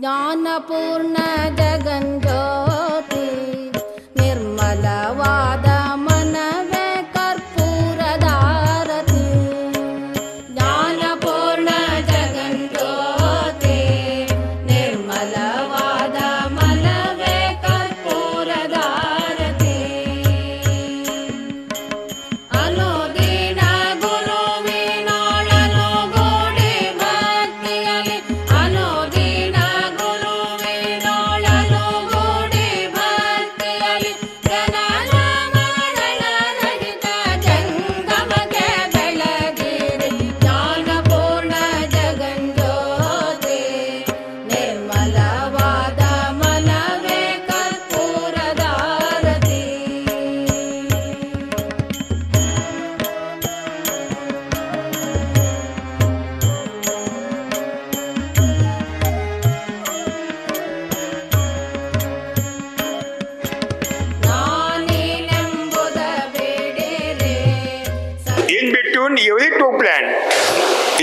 ஞான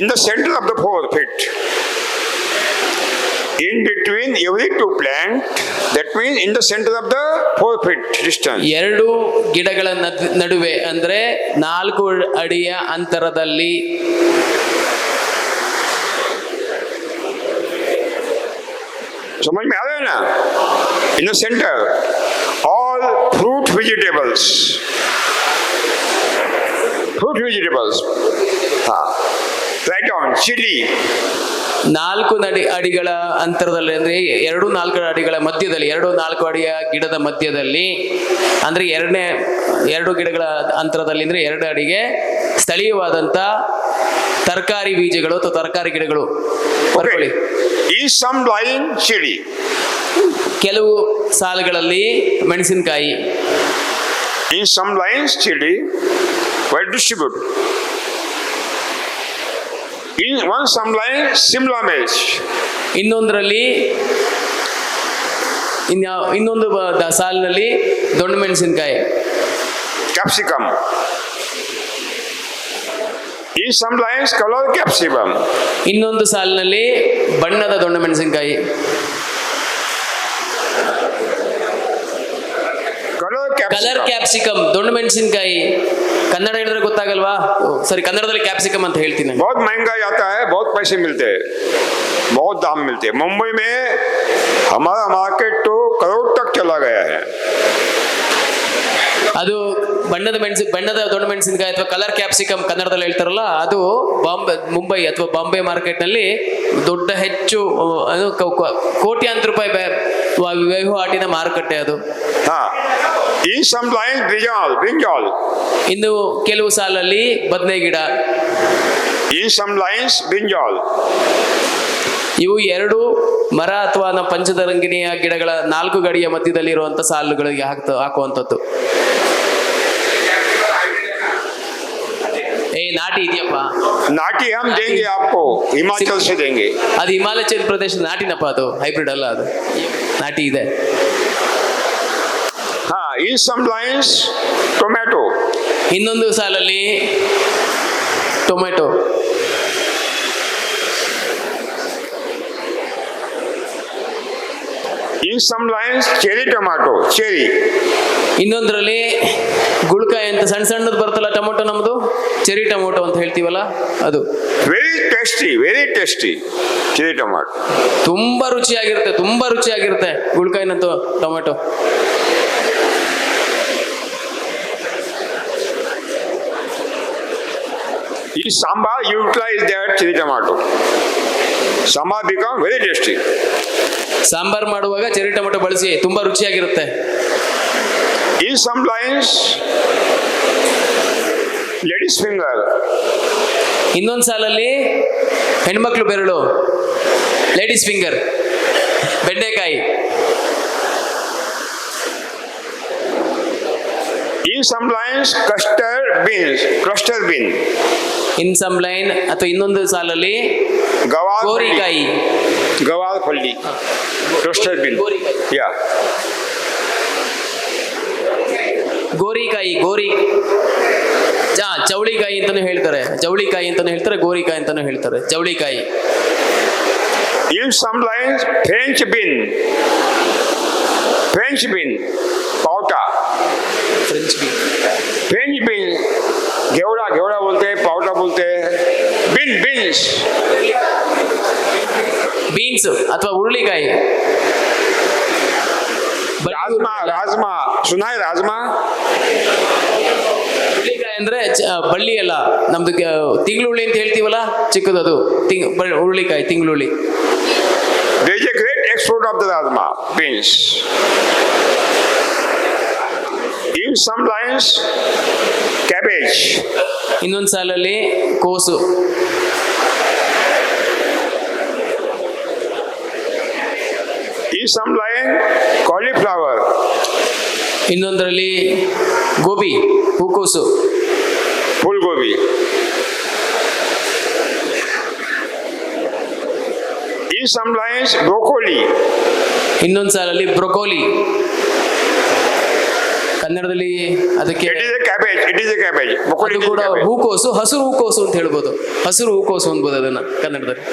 in the center of the fourth pit. In between every two plant, that means in the center of the fourth pit distance. ಎರಡು ಗಿಡಗಳ ನದ್- ನಡುವೆ ಅಂದ್ರೆ ನಾಲ್ಕು ಅಡಿಯ ಅಂತರದಲ್ಲಿ समझ में आ रहा है ना in the center all fruit vegetables fruit vegetables हाँ right on chili. ನಾಲ್ಕು ನಡಿ ಅಡಿಗಳ ಅಂತರದಲ್ಲಿ ಅಂದ್ರೆ ಎರಡು ನಾಲ್ಕು ಅಡಿಗಳ ಮಧ್ಯದಲ್ಲಿ ಎರಡು ನಾಲ್ಕು ಅಡಿಯ ಗಿಡದ ಮಧ್ಯದಲ್ಲಿ ಅಂದ್ರೆ ಎರಡನೇ ಎರಡು ಗಿಡಗಳ ಅಂತರದಲ್ಲಿ ಅಂದ್ರೆ ಎರಡು ಅಡಿಗೆ ಸ್ಥಳೀಯವಾದಂತ ತರಕಾರಿ ಬೀಜಗಳು ಅಥವಾ ತರಕಾರಿ ಗಿಡಗಳು. ಈ ಸಮ್ ಚಿಡಿ ಕೆಲವು ಸಾಲುಗಳಲ್ಲಿ ಮೆಣಸಿನಕಾಯಿ. ಈ some lines ಚಿಡಿ white distribute in one some line simla mirch ಇನ್ನೊಂದರಲ್ಲಿ ಇನ್ಯಾವ ಇನ್ನೊಂದು ಬ- ಸಾಲಿನಲ್ಲಿ ದೊಣ್ಣೆ ಮೆಣಸಿನಕಾಯಿ. ಕ್ಯಾಪ್ಸಿಕಮ್ ಈ some lines color capsicum. ಇನ್ನೊಂದು ಸಾಲಿನಲ್ಲಿ ಬಣ್ಣದ ದೊಣ್ಣೆ ಮೆಣಸಿನಕಾಯಿ. Color ಕಲರ್ ಕ್ಯಾಪ್ಸಿಕಮ್ ದೊಣ್ಣೆ ಮೆಣಸಿನಕಾಯಿ. ಕನ್ನಡ ಹೇಳಿದ್ರೆ ಗೊತ್ತಾಗಲ್ವಾ ಓ, ಸರಿ ಕನ್ನಡದಲ್ಲಿ ಕ್ಯಾಪ್ಸಿಕಮ್ ಅಂತ ಹೇಳ್ತೀನಿ ನಾನು. बहुत महंगा जाता है बहुत पैसे मिलते हैं बहुत दाम मिलते हैं मुंबई में हमारा मार्केट तो करोड़ तक चला गया है ಅದು ಬಣ್ಣದ ಮೆಣಸಿ ಬಣ್ಣದ ದೊಣ್ಣೆ ಮೆಣಸಿನಕಾಯಿ ಅಥವಾ ಕಲರ್ ಕ್ಯಾಪ್ಸಿಕಮ್ ಕನ್ನಡದಲ್ಲಿ ಹೇಳ್ತಾರಲ್ಲ ಅದು ಬಾಂಬೆ ಮುಂಬೈ ಅಥವಾ ಬಾಂಬೆ ಮಾರ್ಕೆಟ್ನಲ್ಲಿ ದೊಡ್ಡ ಹೆಚ್ಚು ಆ, ಅದು ಕ- ಕ- ಕೋಟ್ಯಾಂತರ ರೂಪಾಯಿ ವ್ಯ- ವ- ವಹಿವಾಟಿನ ಮಾರುಕಟ್ಟೆ ಅದು हाँ In some blind brinjal, brinjal. ಇನ್ನು ಕೆಲವು ಸಾಲಲ್ಲಿ ಬದನೆ ಗಿಡ. In some lines, brinjal. ಇವು ಎರಡು ಮರ ಅಥವಾ ನಮ್ಮ ಪಂಚದರಂಗಿನಿಯ ಗಿಡಗಳ ನಾಲ್ಕು ಗಡಿಯ ಮಧ್ಯದಲ್ಲಿ ಇರುವಂತ ಸಾಲುಗಳಿಗೆ ಹಾಕ್ತ ಹಾಕುವಂಥದ್ದು. ಏ ನಾಟಿ ಇದೆಯಪ್ಪ. ನಾಟಿ ಹಮ್ ದೇಂಗೆ ಆಪ್ಕೋ. ಹಿಮಾಚಲ್ ಸೆ ದೇಂಗೆ. ಅದು ಹಿಮಾಲಯ ಪ್ರದೇಶದ ನಾಟಿನಪ್ಪ ಅದು. ಹೈಬ್ರಿಡ್ ಅಲ್ಲ ಅದು. ನಾಟಿ ಇದೆ. In some lines tomato. ಇನ್ನೊಂದು ಸಾಲಲ್ಲಿ tomato. In some lines cherry tomato cherry. ಇನ್ನೊಂದರಲ್ಲಿ ಗುಳ್ಕಾಯಿ ಅಂತ ಸಣ್ಣ ಸಣ್ಣದು ಬರ್ತಲ್ಲ ಟೊಮೊಟೊ ನಮ್ಮದು ಚೆರಿ ಟೊಮೊಟೊ ಅಂತ ಹೇಳ್ತೀವಲ್ಲ ಅದು. Very tasty very tasty cherry tomato ತುಂಬಾ ರುಚಿಯಾಗಿರುತ್ತೆ ತುಂಬಾ ರುಚಿಯಾಗಿರುತ್ತೆ ಗುಳ್ಕಾಯಿನಂತ ಟೊಮೆಟೊ. ಈ sambar utilise that chilli tomato sambar become very tasty sambar ಮಾಡುವಾಗ ಚೆರಿ ಟೊಮೆಟೊ ಬಳಸಿ ತುಂಬಾ ರುಚಿಯಾಗಿರುತ್ತೆ. ಈ ಸಮ್ ಲೈನ್ಸ್ ಲೇಡೀಸ್ ಫಿಂಗರ್ ಇನ್ನೊಂದು ಸಾಲಲ್ಲಿ ಹೆಣ್ಮಕ್ಳು ಬೆರಳು. ಲೇಡೀಸ್ ಫಿಂಗರ್ ಬೆಂಡೆಕಾಯಿ. Some lines cluster bean cluster bean in some line ಅಥವಾ ಇನ್ನೊಂದು ಸಾಲಲ್ಲಿ ಗವಾ ಗೋರಿಕಾಯಿ. ಗವಾಲ್ ಹೊಳ್ಳಿ ಕ್ಲಸ್ಟರ್ ಬೀನ್ ಯಾ ಗೋರಿಕಾಯಿ. ಗೋರಿ. ಜಾ ಚವಳಿಕಾಯಿ ಅಂತಾನೂ ಹೇಳ್ತಾರೆ. ಚವಳಿಕಾಯಿ ಅಂತಾನೂ ಹೇಳ್ತಾರೆ ಗೋರಿಕಾಯಿ ಅಂತಾನೂ ಹೇಳ್ತಾರೆ. ಚವಳಿಕಾಯಿ in some lines French bean French bean Pawta French bean French bean घेवड़ा घेवड़ा बोलते हैं पावटा बोलते हैं बीन बीन्स ಬೀನ್ಸ್ ಅಥವಾ ಹುರುಳಿಕಾಯಿ ಬರೀ राजमा राजमा सुना है राजमा ಹುರುಳಿಕಾಯಿ ಅಂದ್ರೆ ಚ- ಬಳ್ಳಿ ಅಲ್ಲ ನಮ್ದು ಗ- ತಿಂಗ್ಳುಳ್ಳಿ ಅಂತ ಹೇಳ್ತೀವಲ್ಲ ಚಿಕ್ಕದದು ತಿಂಗ್ ಬ- ಹುರುಳಿಕಾಯಿ ತಿಂಗ್ಳುಳ್ಳಿ there is a great export of the rajma beans ಈ ಸಮಲಾಯನ್ಸ್ ಕ್ಯಾಬೇಜ್ ಇನ್ನೊಂದು ಸಾಲಲ್ಲಿ ಕೋಸು. ಈ ಸಮಳಯನ್ಸ್ ಕಾಲಿಫ್ಲವರ್ ಇನ್ನೊಂದರಲ್ಲಿ ಗೋಬಿ ಹೋಕೋಸು. ಫುಲ್ ಗೋಬಿ ಈ ಸಮಲಾಯನ್ಸ್ ಬ್ರೋಕೋಲಿ ಇನ್ನೊಂದು ಸಾಲಲ್ಲಿ ಬ್ರೋಕೋಲಿ. Cabbage ಅದಕ್ಕೆ ಅದು ಕೂಡ. ಹೂಕೋಸು ಹಸಿರು ಹೂಕೋಸು ಅಂತ ಹೇಳ್ಬೋದು. ಹಸಿರು ಹೂಕೋಸು ಅನ್ಬೋದು ಅದನ್ನ ಕನ್ನಡದಲ್ಲಿ.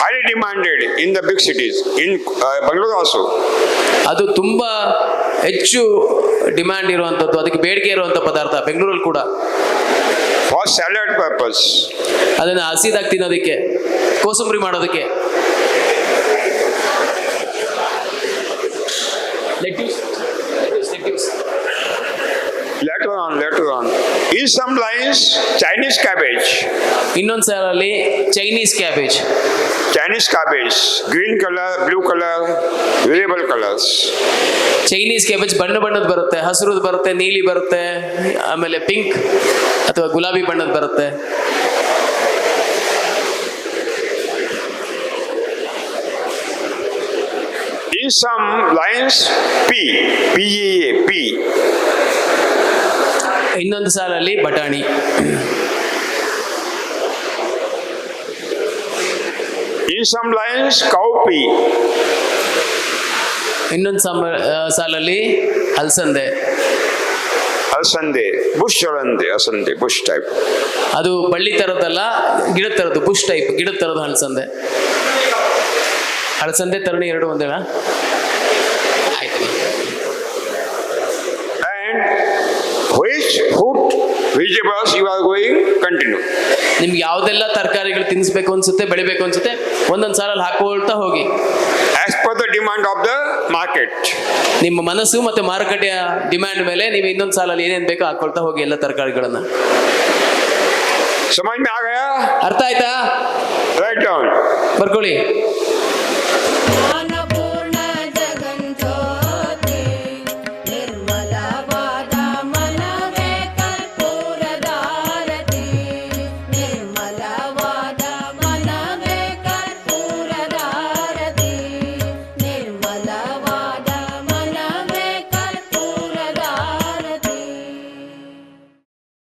High demanded in the big cities in Bengaluru ಅದು ತುಂಬಾ ಹೆಚ್ಚು ಡಿಮ್ಯಾಂಡ್ ಇರುವಂತದ್ದು ಅದಕ್ಕೆ ಬೇಡಿಕೆ ಇರುವಂತ ಪದಾರ್ಥ ಬೆಂಗಳೂರಲ್ಲಿ ಕೂಡ. ಫಾರ್ ಸ್ಯಾಲಡ್ ಪರ್ಪಸ್ ಅದನ್ನ ಹಸಿದಾಗ ತಿನ್ನೋದಕ್ಕೆ ಕೋಸಂಬರಿ ಮಾಡೋದಕ್ಕೆ. Lettuce. in some lines chinese cabbage ಇನ್ನೊಂದ್ ಸಾಲಲ್ಲಿ Chinese cabbage chinese cabbage green color blue color variable colors Chinese cabbage ಬಣ್ಣ ಬಣ್ಣದ ಬರುತ್ತೆ ಹಸಿರುದು ಬರುತ್ತೆ ನೀಲಿ ಬರುತ್ತೆ ಆಮೇಲೆ ಪಿಂಕ್ ಅಥವಾ ಗುಲಾಬಿ ಬಣ್ಣದ ಬರುತ್ತೆ in some lines p p e a p ಇನ್ನೊಂದು ಸಾಲಲ್ಲಿ ಬಟಾಣಿ. in some lines cowpea ಇನ್ನೊಂದು ಸಾಲಲ್ಲಿ ಅಲಸಂದೆ ಅಲ್ಸಂದೆ ಬುಷ್ alande ಅಲ್ಸಂದೆ ಬುಷ್ ಟೈಪ್ ಅದು ಬಳ್ಳಿ ತರದಲ್ಲ ಗಿಡ ತರದು ಬುಷ್ ಟೈಪ್ ಗಿಡ ತರದು ಹಲಸಂದೆ. ಹಲಸಂದೆ ತರಣಿ ಎರಡು ಒಂದೇನ? Teach boss you are going continue ನಿಮ್ಗೆ ಯಾವುದೆಲ್ಲ ತರಕಾರಿಗಳು ತಿನ್ನಿಸ್ಬೇಕು ಅನ್ಸುತ್ತೆ ಬೆಳಿಬೇಕು ಅನ್ಸುತ್ತೆ ಒಂದೊಂದು ಸಾಲಲ್ಲಿ ಹಾಕೊಳ್ತಾ ಹೋಗಿ. As per the demand of the market ನಿಮ್ಮ ಮನಸ್ಸು ಮತ್ತೆ ಮಾರುಕಟ್ಟೆಯ ಡಿಮ್ಯಾಂಡ್ ಮೇಲೆ ನೀವು ಇನ್ನೊಂದು ಸಾಲಲ್ಲಿ ಏನೇನು ಬೇಕೋ ಹಾಕೊಳ್ತಾ ಹೋಗಿ ಎಲ್ಲ ತರಕಾರಿಗಳನ್ನ. ಸಮಯ ಅರ್ಥ ಆಯ್ತಾ? ರೈಟ್ ಬರ್ಕೊಳ್ಳಿ.